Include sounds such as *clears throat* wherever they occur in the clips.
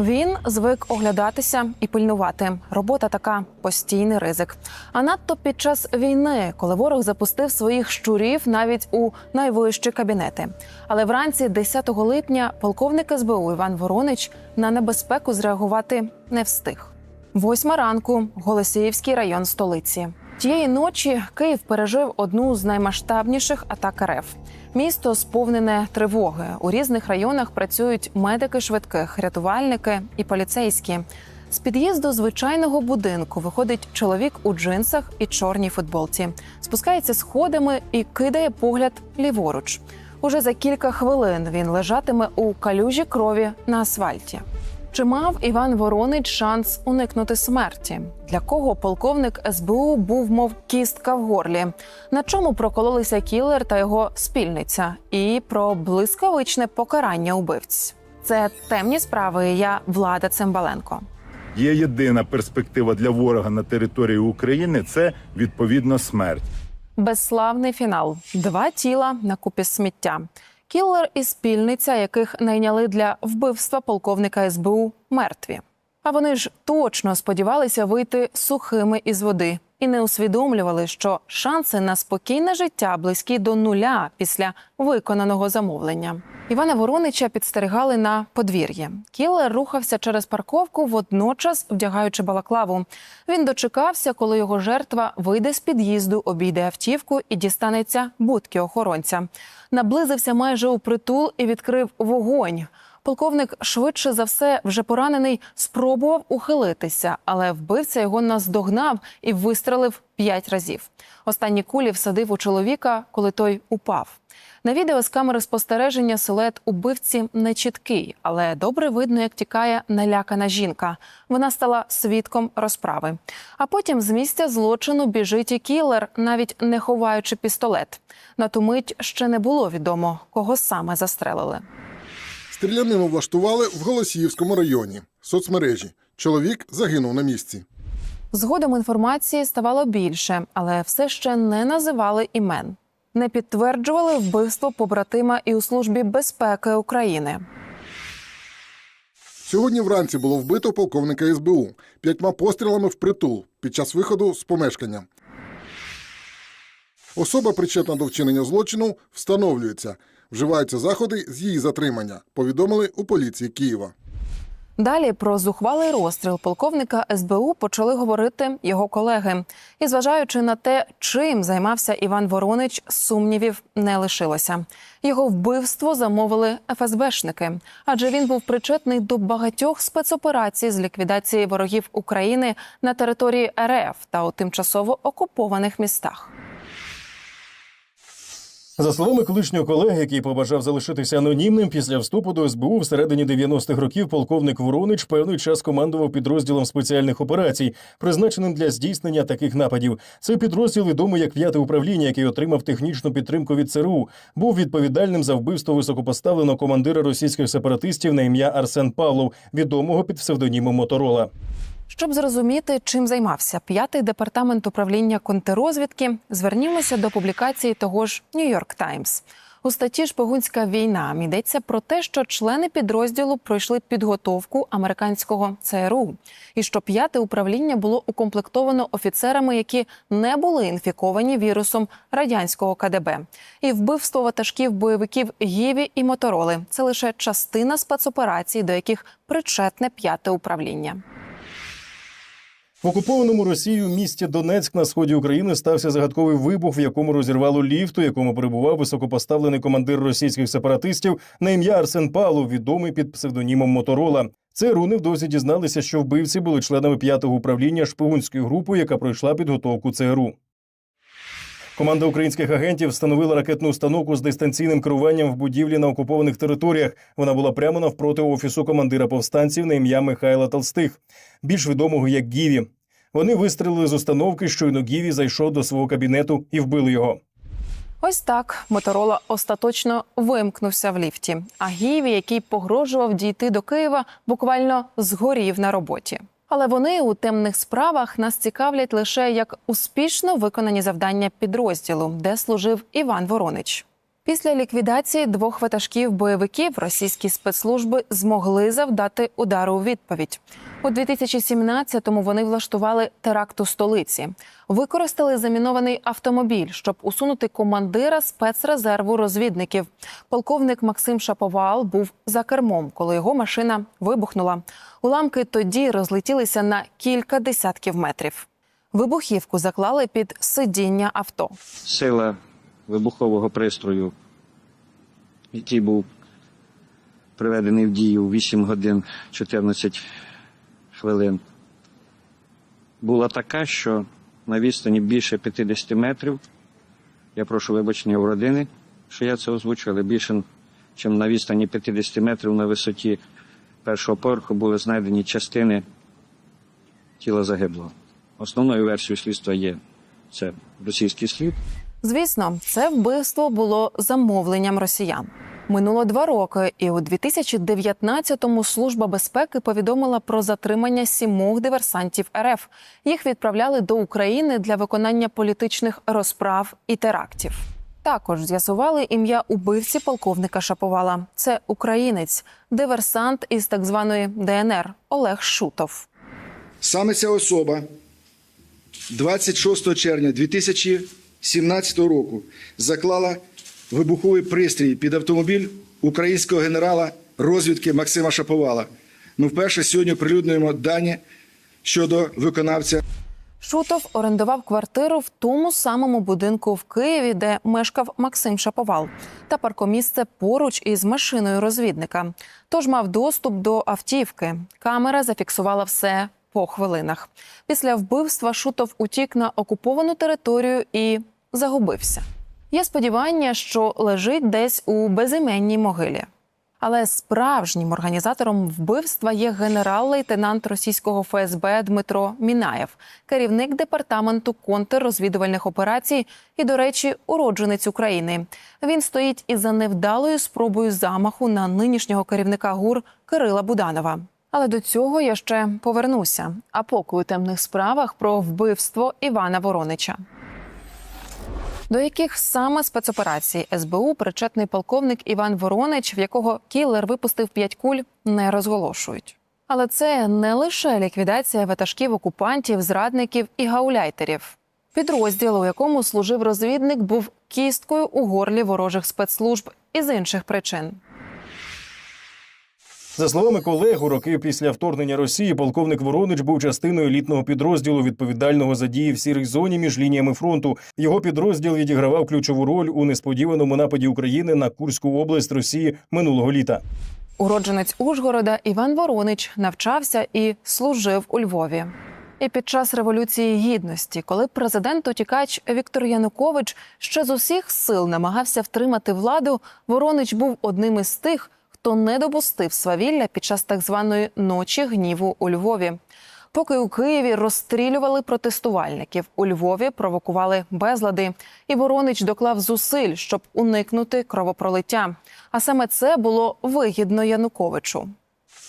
Він звик оглядатися і пильнувати. Робота така постійний ризик. А надто під час війни, коли ворог запустив своїх щурів навіть у найвищі кабінети. Але вранці, 10 липня, полковник СБУ Іван Воронич на небезпеку зреагувати не встиг. Восьма ранку, Голосіївський район столиці. Тієї ночі Київ пережив одну з наймасштабніших атак РФ. Місто сповнене тривоги. У різних районах працюють медики швидких, рятувальники і поліцейські. З під'їзду звичайного будинку виходить чоловік у джинсах і чорній футболці, спускається сходами і кидає погляд ліворуч. Уже за кілька хвилин він лежатиме у калюжі крові на асфальті. Чи мав Іван Воронич шанс уникнути смерті? Для кого полковник СБУ був, мов кістка в горлі? На чому прокололися кілер та його спільниця? І про блискавичне покарання убивць? Це темні справи. Я влада Цимбаленко. Є єдина перспектива для ворога на території України це відповідно смерть. Безславний фінал: два тіла на купі сміття. Кіллер і спільниця, яких найняли для вбивства полковника СБУ, мертві. А вони ж точно сподівалися вийти сухими із води і не усвідомлювали, що шанси на спокійне життя близькі до нуля після виконаного замовлення. Івана Воронича підстерігали на подвір'ї. Кілер рухався через парковку, водночас вдягаючи балаклаву. Він дочекався, коли його жертва вийде з під'їзду, обійде автівку і дістанеться будки охоронця. Наблизився майже у притул і відкрив вогонь. Полковник швидше за все, вже поранений, спробував ухилитися, але вбивця його наздогнав і вистрелив п'ять разів. Останні кулі всадив у чоловіка, коли той упав. На відео з камери спостереження силует убивці нечіткий, але добре видно, як тікає налякана жінка. Вона стала свідком розправи. А потім з місця злочину біжить і кілер, навіть не ховаючи пістолет. На ту мить ще не було відомо, кого саме застрелили. Стрілянину влаштували в Голосіївському районі. Соцмережі. Чоловік загинув на місці. Згодом інформації ставало більше, але все ще не називали імен. Не підтверджували вбивство побратима і у службі безпеки України. Сьогодні вранці було вбито полковника СБУ п'ятьма пострілами в притул під час виходу з помешкання. Особа, причетна до вчинення злочину, встановлюється. Вживаються заходи з її затримання. Повідомили у поліції Києва. Далі про зухвалий розстріл полковника СБУ почали говорити його колеги. І зважаючи на те, чим займався Іван Воронич, сумнівів не лишилося. Його вбивство замовили ФСБшники, адже він був причетний до багатьох спецоперацій з ліквідації ворогів України на території РФ та у тимчасово окупованих містах. За словами колишнього колеги, який побажав залишитися анонімним, після вступу до СБУ всередині 90-х років полковник Воронич певний час командував підрозділом спеціальних операцій, призначеним для здійснення таких нападів. Цей підрозділ відомий як п'яте управління, який отримав технічну підтримку від ЦРУ, був відповідальним за вбивство високопоставленого командира російських сепаратистів на ім'я Арсен Павлов, відомого під псевдонімом Моторола. Щоб зрозуміти, чим займався п'ятий департамент управління контррозвідки, звернімося до публікації того ж Нью-Йорк Таймс. У статті Шпигунська війна йдеться про те, що члени підрозділу пройшли підготовку американського ЦРУ, і що п'яте управління було укомплектовано офіцерами, які не були інфіковані вірусом радянського КДБ. І вбивство ватажків бойовиків Гіві і Мотороли це лише частина спецоперацій, до яких причетне п'яте управління. В окупованому Росією місті Донецьк на сході України стався загадковий вибух, в якому розірвало ліфт, у якому перебував високопоставлений командир російських сепаратистів на ім'я Арсен Павлов, відомий під псевдонімом Моторола. ЦРУ невдовзі дізналися, що вбивці були членами п'ятого управління шпигунської групи, яка пройшла підготовку ЦРУ. Команда українських агентів встановила ракетну установку з дистанційним керуванням в будівлі на окупованих територіях. Вона була прямо навпроти офісу командира повстанців на ім'я Михайла Толстих, більш відомого як Гіві. Вони вистрілили з установки, щойно Гіві зайшов до свого кабінету і вбили його. Ось так Моторола остаточно вимкнувся в ліфті. А Гіві, який погрожував дійти до Києва, буквально згорів на роботі. Але вони у темних справах нас цікавлять лише як успішно виконані завдання підрозділу, де служив Іван Воронич. Після ліквідації двох ватажків бойовиків російські спецслужби змогли завдати удару у відповідь. У 2017-му вони влаштували теракт у столиці, використали замінований автомобіль, щоб усунути командира спецрезерву розвідників. Полковник Максим Шаповал був за кермом, коли його машина вибухнула. Уламки тоді розлетілися на кілька десятків метрів. Вибухівку заклали під сидіння авто. сила вибухового пристрою, який був приведений в дію 8 годин 14 хвилин, була така, що на відстані більше 50 метрів, я прошу вибачення у родини, що я це озвучу, але більше, ніж на відстані 50 метрів на висоті першого поверху були знайдені частини тіла загиблого. Основною версією слідства є це російський слід. Звісно, це вбивство було замовленням росіян. Минуло два роки, і у 2019-му служба безпеки повідомила про затримання сімох диверсантів РФ. Їх відправляли до України для виконання політичних розправ і терактів. Також з'ясували ім'я убивці полковника Шаповала. Це українець, диверсант із так званої ДНР Олег Шутов. Саме ця особа 26 червня 2017 року заклала вибуховий пристрій під автомобіль українського генерала розвідки Максима Шаповала. Ми вперше сьогодні оприлюднюємо дані щодо виконавця. Шутов орендував квартиру в тому самому будинку в Києві, де мешкав Максим Шаповал, та паркомісце поруч із машиною розвідника. Тож мав доступ до автівки. Камера зафіксувала все по хвилинах. Після вбивства Шутов утік на окуповану територію і загубився. Є сподівання, що лежить десь у безіменній могилі. Але справжнім організатором вбивства є генерал-лейтенант російського ФСБ Дмитро Мінаєв, керівник департаменту контррозвідувальних операцій і, до речі, уродженець України. Він стоїть і за невдалою спробою замаху на нинішнього керівника ГУР Кирила Буданова. Але до цього я ще повернуся. А поки у темних справах про вбивство Івана Воронича. До яких саме спецоперації СБУ причетний полковник Іван Воронич, в якого кілер випустив п'ять куль, не розголошують. Але це не лише ліквідація ватажків окупантів, зрадників і гауляйтерів. Підрозділ, у якому служив розвідник, був кісткою у горлі ворожих спецслужб із інших причин. За словами колег, у роки після вторгнення Росії полковник Воронич був частиною елітного підрозділу, відповідального за дії в сірій зоні між лініями фронту. Його підрозділ відігравав ключову роль у несподіваному нападі України на Курську область Росії минулого літа. Уродженець Ужгорода Іван Воронич навчався і служив у Львові. І під час революції гідності, коли президент утікач Віктор Янукович ще з усіх сил намагався втримати владу, Воронич був одним із тих, хто не допустив свавілля під час так званої ночі гніву у Львові. Поки у Києві розстрілювали протестувальників, у Львові провокували безлади, і Воронич доклав зусиль, щоб уникнути кровопролиття. А саме це було вигідно Януковичу.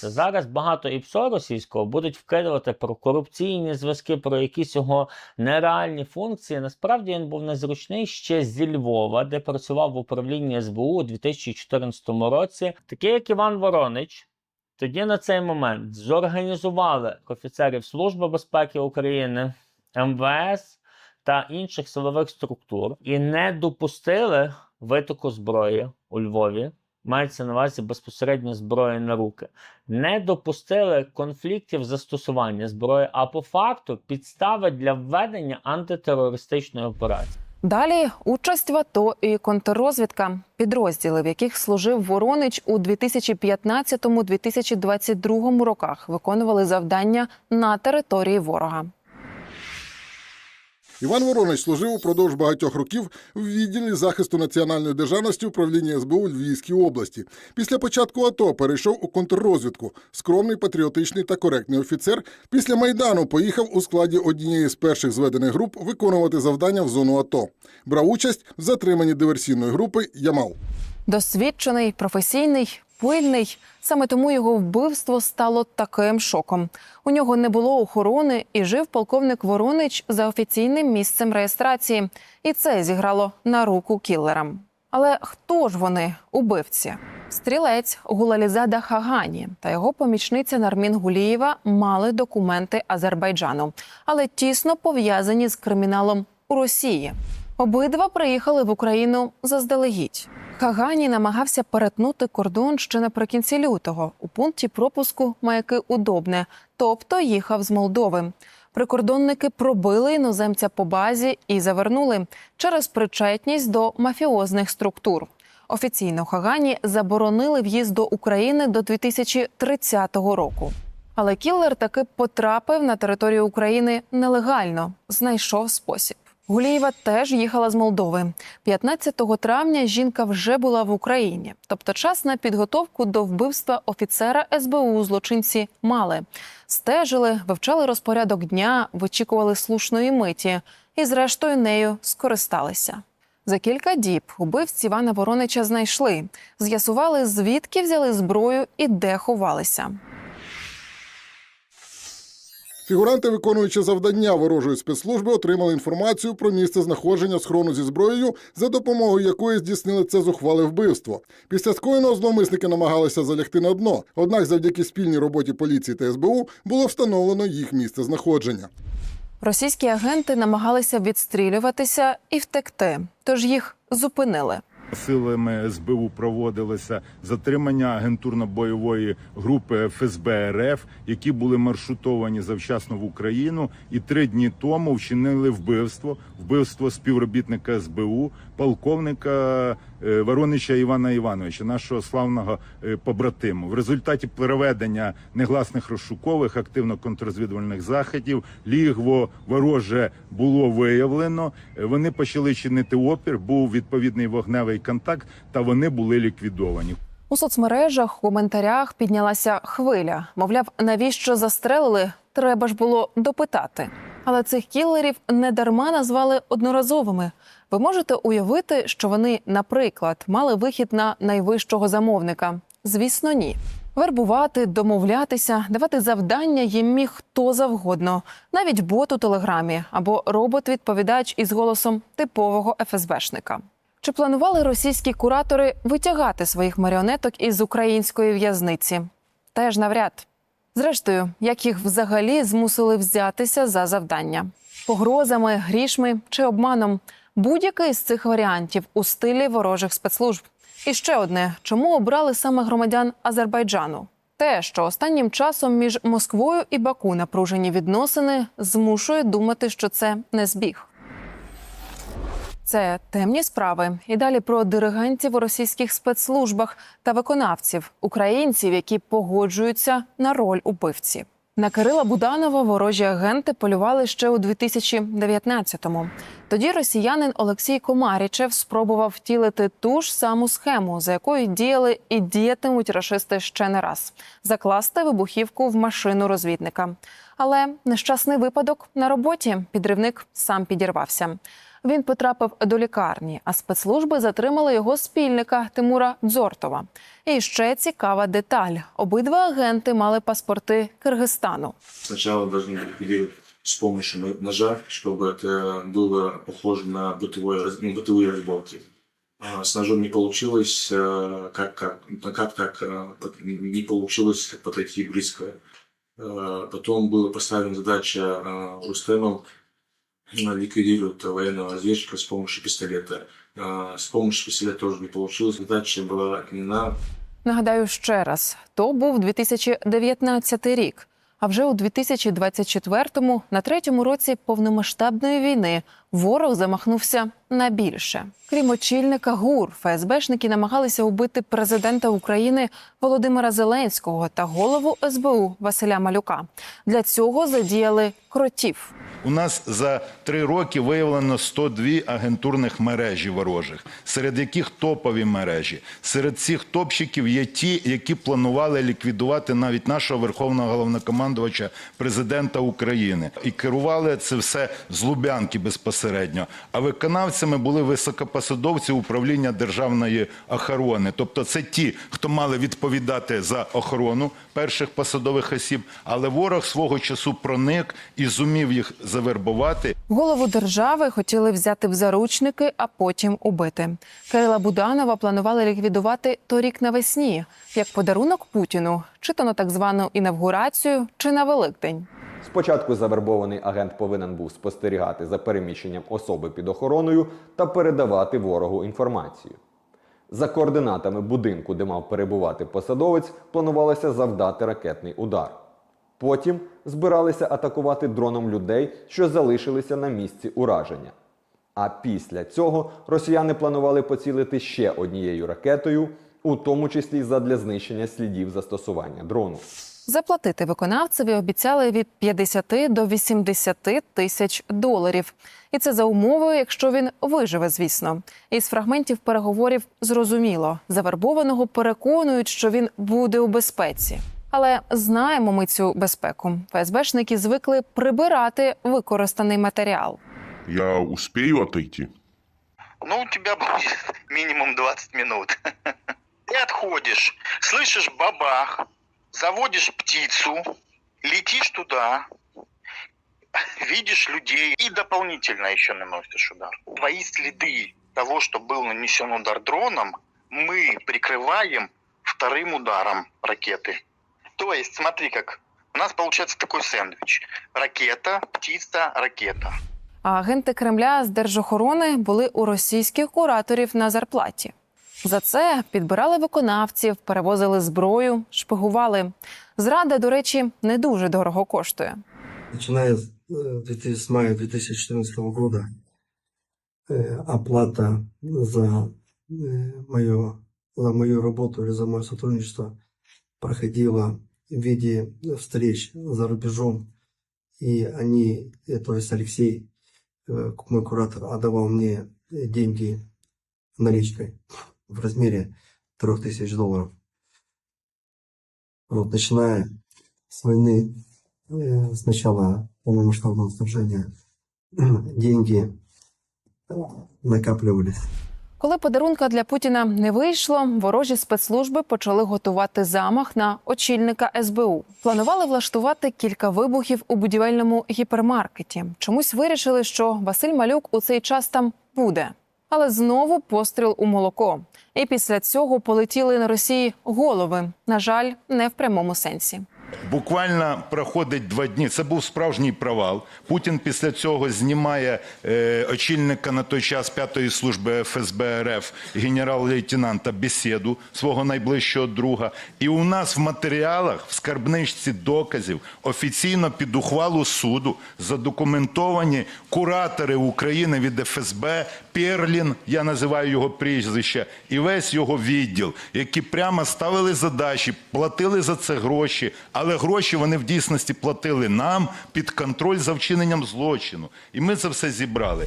Зараз багато ІПСО російського будуть вкидувати про корупційні зв'язки, про якісь його нереальні функції. Насправді він був незручний ще зі Львова, де працював в управлінні СБУ у 2014 році. Такий як Іван Воронич. Тоді на цей момент зорганізували офіцерів Служби безпеки України, МВС та інших силових структур і не допустили витоку зброї у Львові. Мається на увазі безпосередньо зброї на руки, не допустили конфліктів застосування зброї, а по факту підстави для введення антитерористичної операції. Далі участь в АТО і контррозвідка, підрозділи, в яких служив Воронич у 2015-2022 роках, виконували завдання на території ворога. Іван Воронич служив упродовж багатьох років в відділі захисту національної державності управління СБУ Львівській області. Після початку АТО перейшов у контррозвідку. Скромний, патріотичний та коректний офіцер. Після майдану поїхав у складі однієї з перших зведених груп виконувати завдання в зону АТО. Брав участь в затриманні диверсійної групи Ямал. Досвідчений, професійний, пильний. Саме тому його вбивство стало таким шоком. У нього не було охорони і жив полковник Воронич за офіційним місцем реєстрації. І це зіграло на руку кілерам. Але хто ж вони убивці? Стрілець Гулалізада Хагані та його помічниця Нармін Гулієва мали документи Азербайджану, але тісно пов'язані з криміналом у Росії. Обидва приїхали в Україну заздалегідь. Хагані намагався перетнути кордон ще наприкінці лютого у пункті пропуску маяки удобне, тобто їхав з Молдови. Прикордонники пробили іноземця по базі і завернули через причетність до мафіозних структур. Офіційно Хагані заборонили в'їзд до України до 2030 року. Але кілер таки потрапив на територію України нелегально, знайшов спосіб. Гулієва теж їхала з Молдови. 15 травня жінка вже була в Україні, тобто час на підготовку до вбивства офіцера СБУ злочинці мали. Стежили, вивчали розпорядок дня, вичікували слушної миті і, зрештою, нею скористалися. За кілька діб убивці Івана Воронича знайшли, з'ясували, звідки взяли зброю і де ховалися. Фігуранти, виконуючи завдання ворожої спецслужби, отримали інформацію про місце знаходження схорону зі зброєю, за допомогою якої здійснили це зухвале вбивство. Після скоєного зловмисники намагалися залягти на дно. Однак, завдяки спільній роботі поліції та СБУ було встановлено їх місце знаходження. Російські агенти намагалися відстрілюватися і втекти, тож їх зупинили. Силами СБУ проводилося затримання агентурно-бойової групи ФСБ РФ, які були маршрутовані завчасно в Україну, і три дні тому вчинили вбивство, вбивство співробітника СБУ, полковника е, Воронича Івана Івановича, нашого славного е, побратиму. В результаті проведення негласних розшукових активно-контррозвідувальних заходів лігво вороже було виявлено. Е, Вони почали чинити опір. Був відповідний вогневий контакт, та вони були ліквідовані. У соцмережах, у коментарях піднялася хвиля. Мовляв, навіщо застрелили? Треба ж було допитати. Але цих кілерів не дарма назвали одноразовими. Ви можете уявити, що вони, наприклад, мали вихід на найвищого замовника? Звісно, ні. Вербувати, домовлятися, давати завдання їм міг хто завгодно, навіть бот у телеграмі або робот-відповідач із голосом типового ФСБшника. Чи планували російські куратори витягати своїх маріонеток із української в'язниці? Теж навряд. Зрештою, як їх взагалі змусили взятися за завдання погрозами, грішми чи обманом будь-який з цих варіантів у стилі ворожих спецслужб. І ще одне: чому обрали саме громадян Азербайджану? Те, що останнім часом між Москвою і Баку напружені відносини, змушує думати, що це не збіг. Це темні справи. І далі про диригентів у російських спецслужбах та виконавців, українців, які погоджуються на роль убивці. На Кирила Буданова ворожі агенти полювали ще у 2019-му. Тоді росіянин Олексій Комарічев спробував втілити ту ж саму схему, за якою діяли і діятимуть рашисти ще не раз закласти вибухівку в машину розвідника. Але нещасний випадок на роботі підривник сам підірвався. Він потрапив до лікарні, а спецслужби затримали його спільника Тимура Дзортова. І ще цікава деталь: обидва агенти мали паспорти Киргизстану. Сначала должны ликвидировать с помощью ножа, чтобы это было похоже на бытовое, раз- ну, бытовые разборки. А С ножом не получилось, э, как, как, ну, как так, э, вот не получилось подойти близко. Э, Потом была поставлена задача э, Рустемом э, ликвидировать военного разведчика с помощью пистолета. Э, С помощью пистолета тоже не получилось. Задача была отменена. Нагадаю ще раз: то був 2019 рік. А вже у 2024-му, на третьому році повномасштабної війни, ворог замахнувся на більше. Крім очільника ГУР, ФСБшники намагалися убити президента України Володимира Зеленського та голову СБУ Василя Малюка. Для цього задіяли кротів. У нас за три роки виявлено 102 агентурних мережі ворожих, серед яких топові мережі. Серед цих топчиків є ті, які планували ліквідувати навіть нашого верховного головнокомандувача, президента України, і керували це все з Лубянки безпосередньо. Безпосередньо, а виконавцями були високопосадовці управління державної охорони. Тобто, це ті, хто мали відповідати за охорону перших посадових осіб, але ворог свого часу проник і зумів їх завербувати. Голову держави хотіли взяти в заручники, а потім убити. Кирила Буданова планували ліквідувати торік навесні, як подарунок Путіну, чи то на так звану інавгурацію, чи на Великдень. Спочатку завербований агент повинен був спостерігати за переміщенням особи під охороною та передавати ворогу інформацію. За координатами будинку, де мав перебувати посадовець, планувалося завдати ракетний удар. Потім збиралися атакувати дроном людей, що залишилися на місці ураження. А після цього росіяни планували поцілити ще однією ракетою, у тому числі задля знищення слідів застосування дрону. Заплатити виконавцеві обіцяли від 50 до 80 тисяч доларів. І це за умовою, якщо він виживе, звісно. Із фрагментів переговорів зрозуміло, завербованого переконують, що він буде у безпеці. Але знаємо ми цю безпеку. ФСБшники звикли прибирати використаний матеріал. Я успею отойти? Ну, у тебя будет *laughs* минимум 20 минут. *laughs* Ты отходишь, слышишь бабах, заводишь птицу, летишь туда, видишь людей и дополнительно еще наносишь удар. Твои следы того, что был нанесен удар дроном, мы прикрываем вторым ударом ракеты. То есть, смотри как, у нас получается такой сэндвич. Ракета, птица, ракета. А агенти Кремля з держохорони були у російських кураторів на зарплаті. За це підбирали виконавців, перевозили зброю, шпигували. Зрада, до речі, не дуже дорого коштує. Начиная с, э, 2000 с мая 2014 года э, оплата за э, мое за мою работу или за мое сотрудничество проходила в виде встреч за рубежом. И они, э, то есть Алексей, э, мой куратор, отдавал мне э, деньги наличкой в размере 3000 долларов. Вот, начиная с войны э, с начала полномасштабного вторжения *clears throat* деньги накапливались. Коли подарунка для Путіна не вийшло, ворожі спецслужби почали готувати замах на очільника СБУ. Планували влаштувати кілька вибухів у будівельному гіпермаркеті. Чомусь вирішили, що Василь Малюк у цей час там буде. Але знову постріл у молоко. І після цього полетіли на Росії голови. На жаль, не в прямому сенсі. Буквально проходить два дні. Це був справжній провал. Путін після цього знімає е, очільника на той час п'ятої служби ФСБ РФ генерал-лейтенанта Бесіду, свого найближчого друга. І у нас в матеріалах, в скарбничці доказів, офіційно під ухвалу суду задокументовані куратори України від ФСБ, Перлін, я називаю його прізвище, і весь його відділ, які прямо ставили задачі, платили за це гроші, але гроші вони в дійсності платили нам під контроль за вчиненням злочину. І ми це все зібрали.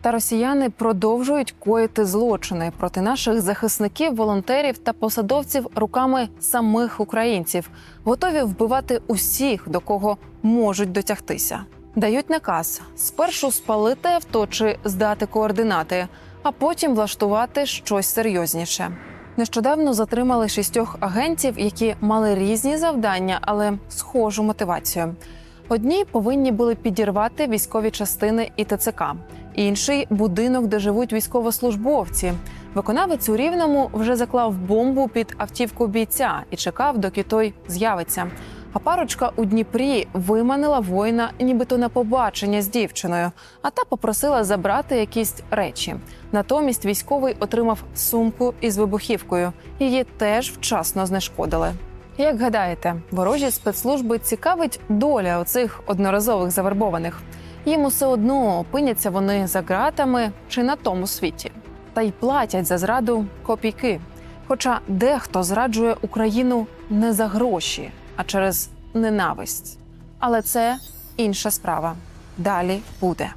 Та росіяни продовжують коїти злочини проти наших захисників, волонтерів та посадовців руками самих українців, готові вбивати усіх, до кого можуть дотягтися. Дають наказ спершу спалити авто чи здати координати, а потім влаштувати щось серйозніше. Нещодавно затримали шістьох агентів, які мали різні завдання, але схожу мотивацію. Одні повинні були підірвати військові частини і ТЦК, інший будинок, де живуть військовослужбовці. Виконавець у рівному вже заклав бомбу під автівку бійця і чекав, доки той з'явиться. А парочка у Дніпрі виманила воїна, нібито на побачення з дівчиною, а та попросила забрати якісь речі. Натомість військовий отримав сумку із вибухівкою. Її теж вчасно знешкодили. Як гадаєте, ворожі спецслужби цікавить доля оцих одноразових завербованих. Їм усе одно опиняться вони за ґратами чи на тому світі, та й платять за зраду копійки. Хоча дехто зраджує Україну не за гроші, а через ненависть. Але це інша справа. Далі буде.